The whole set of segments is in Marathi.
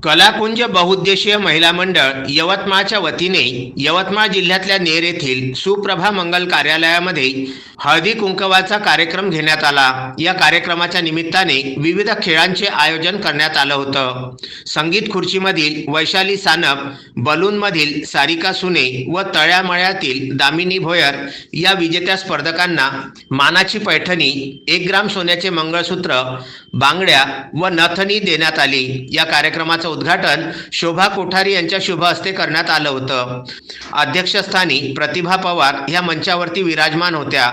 कलाकुंज बहुउद्देशीय महिला मंडळ यवतमाळच्या वतीने यवतमाळ जिल्ह्यातल्या नेर येथील सुप्रभा मंगल कार्यालयामध्ये हळदी कुंकवाचा कार्यक्रम घेण्यात आला. या कार्यक्रमाच्या निमित्ताने विविध खेळांचे आयोजन करण्यात आलं होतं. संगीत खुर्चीमधील वैशाली सानप बलूनमधील सारिका सुने व तळ्यामळ्यातील दामिनी भोयर या विजेत्या स्पर्धकांना मानाची पैठणी एक ग्राम सोन्याचे मंगळसूत्र बांगड्या व नथनी देण्यात आली. या कार्यक्रमाचं उद्घाटन शोभा कोठारी यांच्या शुभ हस्ते करण्यात आलं होतं. अध्यक्षस्थानी प्रतिभा पवार ह्या मंचावरती विराजमान होत्या.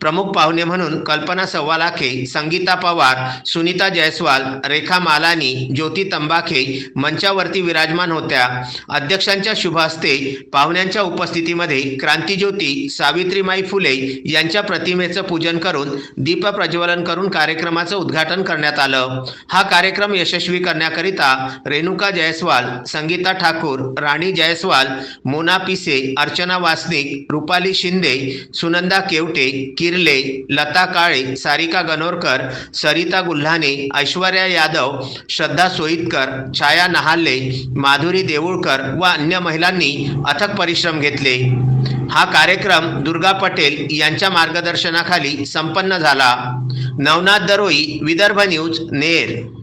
प्रमुख पाहुणे म्हणून कल्पना सव्वालाखे संगीता पवार सुनीता जयस्वाल रेखा मालानी ज्योती तंबाखे मंचावरती विराजमान होत्या. अध्यक्षांच्या शुभ हस्ते पाहुण्यांच्या उपस्थितीमध्ये क्रांतीज्योती सावित्रीमाई फुले यांच्या प्रतिमेचं पूजन करून दीप प्रज्वलन करून कार्यक्रमाचं उद्घाटन करण्यात आलं. हा कार्यक्रम यशस्वी करण्याकरिता रेणुका जयस्वाल संगीता ठाकूर राणी जयस्वाल मोना पिसे अर्चना वासनिक रुपाली शिंदे सुनंदा केवटे किर्ले लता काळे सारिका गणोरकर सरिता गुल्हाने ऐश्वर्या यादव श्रद्धा सोईतकर छाया नहाल्ले माधुरी देऊळकर व अन्य महिलांनी अथक परिश्रम घेतले. हा कार्यक्रम दुर्गा पटेल यांच्या मार्गदर्शनाखाली संपन्न झाला. नवनाथ दरोई विदर्भ न्यूज नेर.